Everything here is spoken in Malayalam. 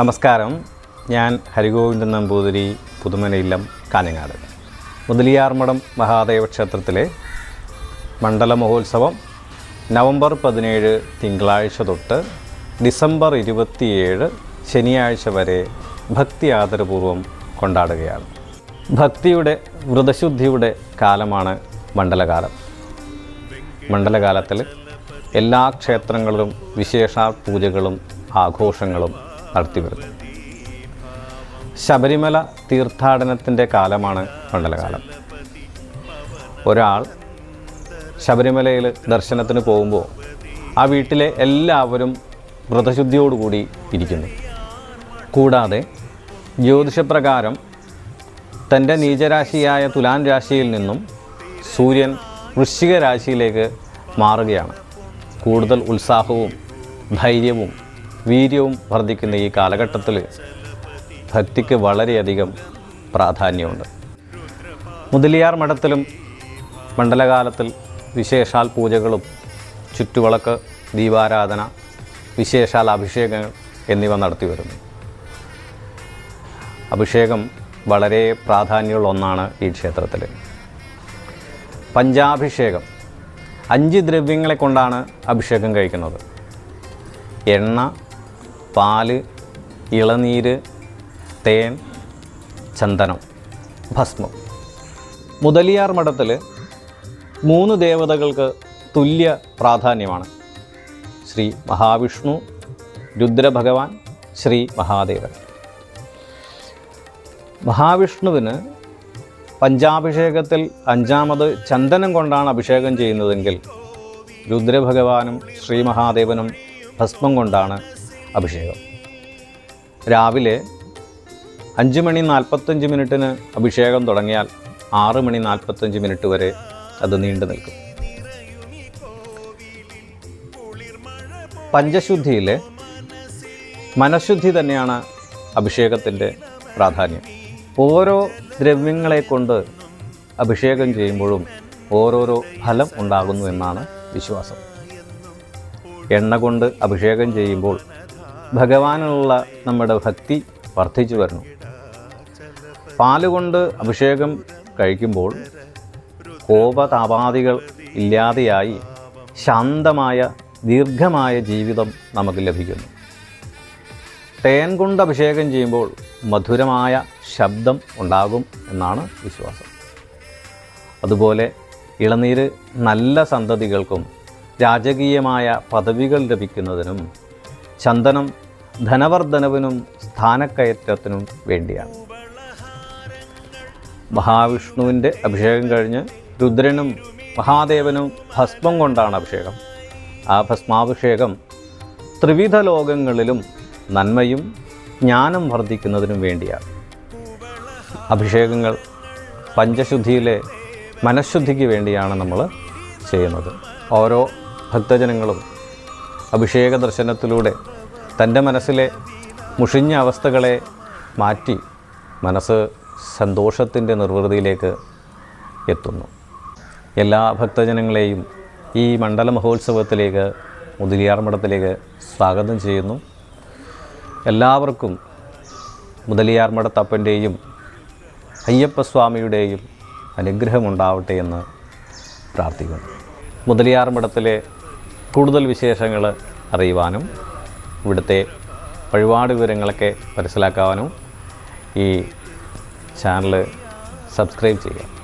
നമസ്കാരം. ഞാൻ ഹരിഗോവിന്ദൻ നമ്പൂതിരി പുതുമനയില്ലം കാഞ്ഞങ്ങാട്. മുതലിയാർമഠം മഹാദേവ ക്ഷേത്രത്തിലെ മണ്ഡല മഹോത്സവം നവംബർ പതിനേഴ് തിങ്കളാഴ്ച തൊട്ട് ഡിസംബർ ഇരുപത്തിയേഴ് ശനിയാഴ്ച വരെ ഭക്തി ആദരപൂർവം കൊണ്ടാടുകയാണ്. ഭക്തിയുടെ വ്രതശുദ്ധിയുടെ കാലമാണ് മണ്ഡലകാലം. മണ്ഡലകാലത്തിൽ എല്ലാ ക്ഷേത്രങ്ങളിലും വിശേഷ പൂജകളും ആഘോഷങ്ങളും നടത്തിവരുന്നു ശബരിമല തീർത്ഥാടനത്തിന്റെ കാലമാണ് മണ്ഡലകാലം. ഒരാൾ ശബരിമലയിൽ ദർശനത്തിന് പോകുമ്പോൾ ആ വീട്ടിലെ എല്ലാവരും വ്രതശുദ്ധിയോടുകൂടി ഇരിക്കുന്നു. കൂടാതെ ജ്യോതിഷപ്രകാരം തന്റെ നീചരാശിയായ തുലാൻ രാശിയിൽ നിന്നും സൂര്യൻ വൃശ്ചിക രാശിയിലേക്ക് മാറുകയാണ്. കൂടുതൽ ഉത്സാഹവും ധൈര്യവും വീര്യവും വർദ്ധിക്കുന്ന ഈ കാലഘട്ടത്തിൽ ഭക്തിക്ക് വളരെയധികം പ്രാധാന്യമുണ്ട്. മുതലിയാർ മഠത്തിലും മണ്ഡലകാലത്തിൽ വിശേഷാൽ പൂജകളും ചുറ്റുവിളക്ക് ദീപാരാധന വിശേഷാൽ അഭിഷേകങ്ങൾ എന്നിവ നടത്തി വരുന്നു. അഭിഷേകം വളരെ പ്രാധാന്യമുള്ള ഒന്നാണ് ഈ ക്ഷേത്രത്തിൽ പഞ്ചാഭിഷേകം. അഞ്ച് ദ്രവ്യങ്ങളെ കൊണ്ടാണ് അഭിഷേകം കഴിക്കുന്നത്. എണ്ണ പാൽ ഇളനീര് തേൻ ചന്ദനം ഭസ്മം. മുതലിയാർ മഠത്തിൽ മൂന്ന് ദേവതകൾക്ക് തുല്യ പ്രാധാന്യമാണ്. ശ്രീ മഹാവിഷ്ണു രുദ്രഭഗവാൻ ശ്രീ മഹാദേവൻ. മഹാവിഷ്ണുവിന് പഞ്ചാഭിഷേകത്തിൽ അഞ്ചാമത് ചന്ദനം കൊണ്ടാണ് അഭിഷേകം ചെയ്യുന്നതെങ്കിൽ രുദ്രഭഗവാനും ശ്രീ മഹാദേവനും ഭസ്മം കൊണ്ടാണ് അഭിഷേകം. രാവിലെ അഞ്ച് മണി നാൽപ്പത്തഞ്ച് മിനിറ്റിന് അഭിഷേകം തുടങ്ങിയാൽ ആറ് മണി നാൽപ്പത്തഞ്ച് മിനിറ്റ് വരെ അത് നീണ്ടു നിൽക്കും. പഞ്ചശുദ്ധിയിലെ മനഃശുദ്ധി തന്നെയാണ് അഭിഷേകത്തിന്റെ പ്രാധാന്യം. ഓരോ ദ്രവ്യങ്ങളെ കൊണ്ട് അഭിഷേകം ചെയ്യുമ്പോഴും ഓരോരോ ഫലം ഉണ്ടാകുന്നു എന്നാണ് വിശ്വാസം. എണ്ണ കൊണ്ട് അഭിഷേകം ചെയ്യുമ്പോൾ ഭഗവാനുള്ള നമ്മുടെ ഭക്തി വർദ്ധിച്ചു വരുന്നു. പാലുകൊണ്ട് അഭിഷേകം കഴിക്കുമ്പോൾ കോപതാപാദികൾ ഇല്ലാതെയായി ശാന്തമായ ദീർഘമായ ജീവിതം നമുക്ക് ലഭിക്കുന്നു. തേൻ കൊണ്ട് അഭിഷേകം ചെയ്യുമ്പോൾ മധുരമായ ശബ്ദം ഉണ്ടാകും എന്നാണ് വിശ്വാസം. അതുപോലെ ഇളനീര് നല്ല സന്തതികൾക്കും രാജകീയമായ പദവികൾ ലഭിക്കുന്നതിനും ചന്ദനം ധനവർദ്ധനവിനും സ്ഥാനക്കയറ്റത്തിനും വേണ്ടിയാണ്. മഹാവിഷ്ണുവിന്റെ അഭിഷേകം കഴിഞ്ഞ് രുദ്രനും മഹാദേവനും ഭസ്മം കൊണ്ടാണ് അഭിഷേകം. ആ ഭസ്മാഭിഷേകം ത്രിവിധ ലോകങ്ങളിലും നന്മയും ജ്ഞാനം വർദ്ധിക്കുന്നതിനും വേണ്ടിയാണ്. അഭിഷേകങ്ങൾ പഞ്ചശുദ്ധിയിലെ മനഃശുദ്ധിക്ക് വേണ്ടിയാണ് നമ്മൾ ചെയ്യുന്നത്. ഓരോ ഭക്തജനങ്ങളും അഭിഷേക ദർശനത്തിലൂടെ തന്റെ മനസ്സിലെ മുഷിഞ്ഞ അവസ്ഥകളെ മാറ്റി മനസ്സ് സന്തോഷത്തിന്റെ നിർവൃതിയിലേക്ക് എത്തുന്നു. എല്ലാ ഭക്തജനങ്ങളെയും ഈ മണ്ഡല മഹോത്സവത്തിലേക്ക് മുതലിയാർമഠത്തിലേക്ക് സ്വാഗതം ചെയ്യുന്നു. എല്ലാവർക്കും മുതലിയാർ മഠത്തപ്പന്റെയും അയ്യപ്പസ്വാമിയുടെയും അനുഗ്രഹമുണ്ടാവട്ടെ എന്ന് പ്രാർത്ഥിക്കുന്നു. മുതലിയാർ മഠത്തിലെ കൂടുതൽ വിശേഷങ്ങൾ അറിയുവാനും ഇവിടുത്തെ വഴിപാട് വിവരങ്ങളൊക്കെ മനസ്സിലാക്കാനും ഈ ചാനൽ സബ്സ്ക്രൈബ് ചെയ്യുക.